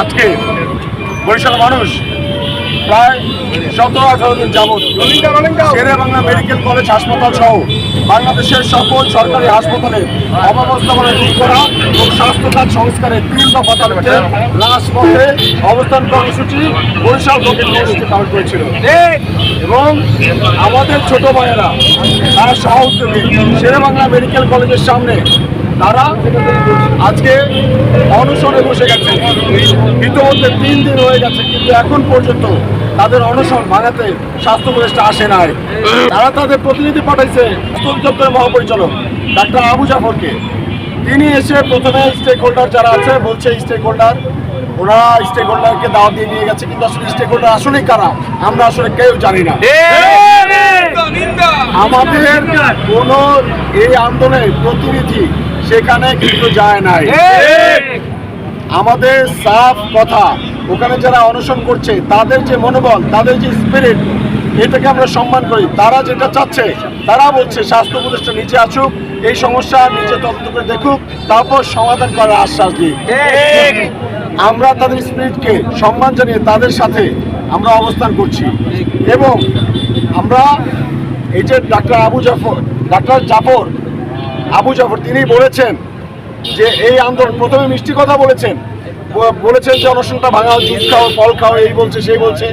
আজকে বরিশাল মানুষ প্রায় সতেরো আঠারো দিন যাবৎ শেরে বাংলা মেডিকেল কলেজ হাসপাতাল সহ বাংলাদেশের সকল সরকারি হাসপাতালে অব্যবস্থাপনা দূর করা ও স্বাস্থ্য খাত সংস্কারের তিন দফা দাবিতে রাজপথে অবস্থান কর্মসূচি বরিশাল দক্ষিণ কর্মসূচি পালন করেছিল। এবং আমাদের ছোট ভাইয়েরা তারা সহ উদ্যোগে শেরে বাংলা মেডিকেল কলেজের সামনে তারা আজকে অনশনে বসে গেছে। ইতিমধ্যে তিন দিন হয়ে গেছে কিন্তু এখন পর্যন্ত তাদের অনশন ভাঙাতে স্বাস্থ্য উপদেষ্টা আসে নাই। তারা তাদের প্রতিনিধি পাঠাইছে স্বাস্থ্য দপ্তরের মহাপরিচালক ডাক্তার আবু জাফরকে। তিনি এসে প্রথমে স্টেক হোল্ডার যারা আছে বলছে স্টেক হোল্ডার ওরা স্টেক হোল্ডারকে দাওয়াত দিয়ে নিয়ে গেছে কিন্তু আসলে স্টেক হোল্ডার আসলেই কারা আমরা আসলে কেউ জানি না। আমাদের কোন এই আন্দোলনের প্রতিনিধি সেখানে কিন্তু যায় নাই। আমাদের সাফ কথা, ওখানে যারা অনশন করছে, তাদের যে মনোবল, তাদের যে স্পিরিট এটাকে আমরা সম্মান করি। তারা যেটা চাচ্ছে, তারা বলছে, স্বাস্থ্য উপদেষ্টা নিচে আসুক, এই সমস্যা নিচে তদন্ত করে দেখুক, তারপর সমাধান করার আশ্বাস দিই আমরা তাদের স্পিরিটকে সম্মান জানিয়ে তাদের সাথে আমরা অবস্থান করছি। এবং আমরা এই যে ডাক্তার আবু জাফর, ডাক্তার জাফর আবু জাফর তিনি বলেছেন যে এই আন্দোলন প্রথমে মিষ্টি কথা বলেছেন। বলেছেন যে অনশনটা ভাঙা জুস খাও ফল খাও এই বলছে সেই বলছে।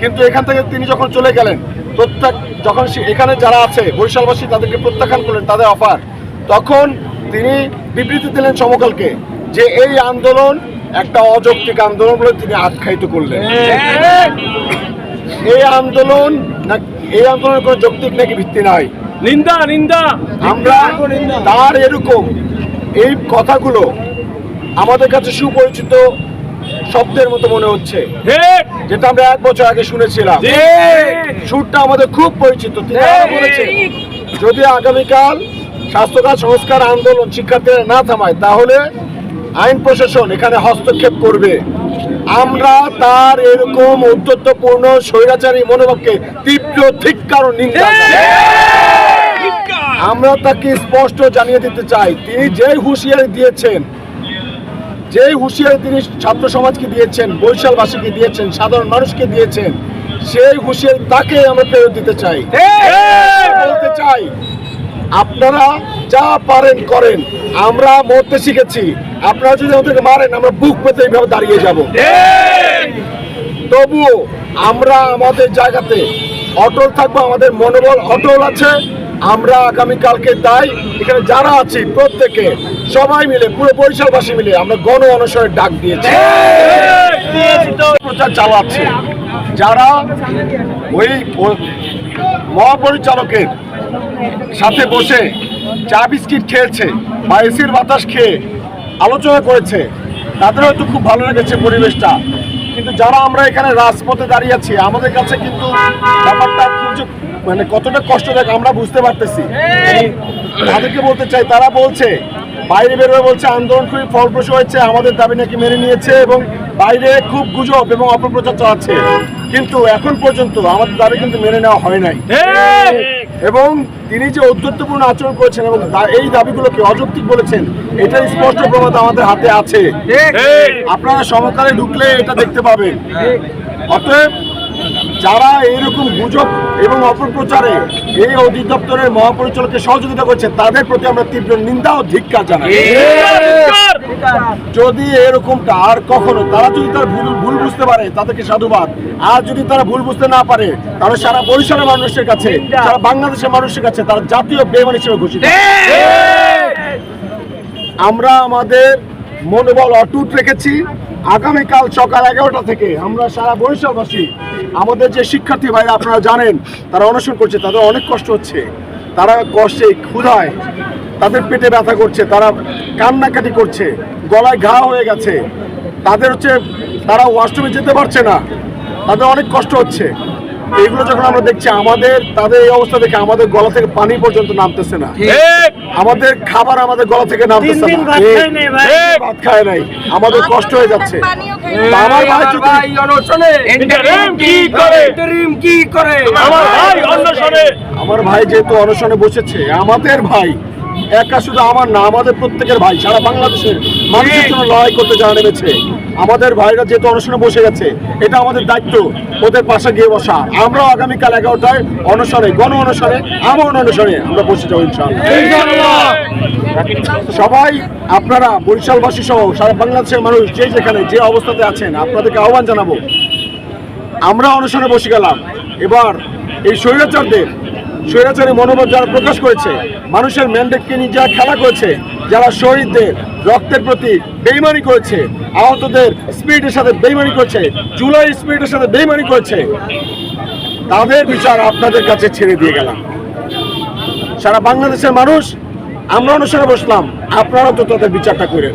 কিন্তু এখান থেকে তিনি যখন চলে গেলেন প্রত্যেক যখন এখানে যারা আছে বরিশালবাসী তাদেরকে প্রত্যাখ্যান করলেন তাদের অফার। তখন তিনি বিবৃতি দিলেন সমকালকে যে এই আন্দোলন একটা অযৌক্তিক আন্দোলন বলে তিনি আখ্যায়িত করলেন। এই আন্দোলন না এই আন্দোলনের কোনো যৌক্তিক নাকি ভিত্তি নাই। নিন্দা নিন্দা। আমরা তার এরকম এই কথাগুলো আমাদের কাছে সুপরিচিত শব্দের মতো মনে হচ্ছে। যেটা আমরা এক বছর আগে শুনেছিলাম। সুরটা আমাদের খুব পরিচিত। যদি আগামীকাল স্বাস্থ্যখাত সংস্কার আন্দোলন শিক্ষার্থীরা না থামায় তাহলে আইন প্রশাসন এখানে হস্তক্ষেপ করবে। আমরা তার এরকম ঔদ্ধত্যপূর্ণ স্বৈরাচারী মনোভাবকে তীব্র ধিক্কার নিন্দা। আমরা তাকে স্পষ্ট জানিয়ে দিতে চাই। তিনি যেই হুঁশিয়ারি দিয়েছেন যেই হুঁশিয়ারি তিনি ছাত্র সমাজকে দিয়েছেন বৈশালবাসীকে দিয়েছেন সাধারণ মানুষকে দিয়েছেন সেই হুঁশিয়ারি তাকে আমরা ফেরত দিতে চাই। বলতে চাই আপনারা যা পারেন করেন আমরা মরতে শিখেছি। আপনারা যদি আমাদেরকে মারেন আমরা বুক পেতে এইভাবে দাঁড়িয়ে যাব। তবুও আমরা আমাদের জায়গাতে অটল থাকব আমাদের মনোবল অটল আছে। আমরা আগামীকালকে তাই, এখানে যারা আছি প্রত্যেকে সবাই মিলে, পুরো বরিশালবাসী মিলে আমরা গণ অনশনের ডাক দিয়েছি। প্রচার চালাচ্ছে। যারা ওই মহাপরিচালকের সাথে বসে চা বিস্কিট খেয়েছে বা এসির বাতাস খেয়ে আলোচনা করেছে তাদের হয়তো খুব ভালো লেগেছে পরিবেশটা। কিন্তু যারা আমরা এখানে রাজপথে দাঁড়িয়ে আছি, আমাদের কাছে কিন্তু ব্যাপারটা খুব মানে কতটা কষ্টদায়ক আমরা বুঝতে পারতেছি। তাদেরকে বলতে চাই তারা বলছে বাইরে বেরোয় বলছে আন্দোলন খুবই ফলপ্রসূ হয়েছে আমাদের দাবি নাকি মেনে নিয়েছে এবং বাইরে খুব গুজব এবং অপপ্রচার চালাচ্ছে। কিন্তু এখন পর্যন্ত আমাদের দাবি কিন্তু মেনে নেওয়া হয় নাই। এবং তিনি যে ঔদ্ধত্যপূর্ণ আচরণ করেছেন এবং এই দাবিগুলোকে অযৌক্তিক বলেছেন এটার স্পষ্ট প্রমাণ আমাদের হাতে আছে। আপনারা সমকালে ঢুকলে এটা দেখতে পাবেন। অতএব যারা এইরকম গুজব এবং অপপ্রচারে এই অধিদপ্তরের মহাপরিচালককে সহযোগিতা করছে তাদের প্রতি আমরা তীব্র নিন্দা ও ধিক্কার জানাই। যদি এরকমটা আর কখনো তারা যদি তার ভুল ভুল বুঝতে পারে তাদেরকে সাধুবাদ। আর যদি তারা ভুল বুঝতে না পারে তাহলে সারা বরিশালের মানুষের কাছে সারা বাংলাদেশের মানুষের কাছে তারা জাতীয় বেমান হিসেবে ঘোষিত। আমরা আমাদের মনোবল অটুট রেখেছি। আগামীকাল সকাল এগারোটা থেকে আমরা সারা বরিশালবাসী, আমাদের যে শিক্ষার্থী ভাইরা আপনারা জানেন, তারা অনশন করছে, তাদের অনেক কষ্ট হচ্ছে। তারা কষ্টে ক্ষুধায়, তাদের পেটে ব্যথা করছে, তারা কান্নাকাটি করছে, গলায় ঘা হয়ে গেছে। তাদের হচ্ছে, তারা ওয়াশরুমে যেতে পারছে না। তাদের অনেক কষ্ট হচ্ছে। এগুলো যখন আমরা দেখছি আমাদের তাদের এই অবস্থা দেখে আমাদের গলা থেকে পানি পর্যন্ত নামতেছে না। আমাদের খাবার আমাদের গলা থেকে নামতেছে না। ভাত ভাই। খায় নাই। আমাদের কষ্ট হয়ে যাচ্ছে। আমার ভাই যদি ইন্টারিম কি করে? কি করে? আমার ভাই অন্বেষণে আমার ভাই যেহেতু অনশনে বসেছে আমাদের ভাই একা শুধু আমার না আমাদের প্রত্যেকের ভাই সারা বাংলাদেশের মানুষের জন্য লড়াই করতে যারা নেমেছে। আমাদের ভাইরা যেহেতু অনশনে বসে গেছে, এটা আমাদের দায়িত্ব, ওদের পাশে গিয়ে বসা। আমরাও আগামীকাল এগারোটায় অনশনে গণ অনশনে আমরণ অনশনে আমরা বসে যাব সবাই, আপনারা, বরিশালবাসী সহ, সারা বাংলাদেশের মানুষ যে যেখানে, যে অবস্থাতে আছেন, আপনাদেরকে আহ্বান জানাব। আমরা অনশনে বসে গেলাম। এবার এই স্বৈরাচারদের, স্বৈরাচারী মনোভাব যারা প্রকাশ করেছে, মানুষের ম্যান্ডেটকে নিয়ে যারা খেলা করেছে যারা শহীদদের রক্তের প্রতি বেইমানি করেছে, আহতদের স্পিরিটের সাথে বেইমানি করেছে, জুলাই স্পিরিটের সাথে বেইমানি করেছে, তাদের বিচার আপনাদের কাছে ছেড়ে দিয়ে গেলাম। সারা বাংলাদেশের মানুষ, আমরা অনুসারে বসলাম আপনারা তো তাদের বিচারটা করেন।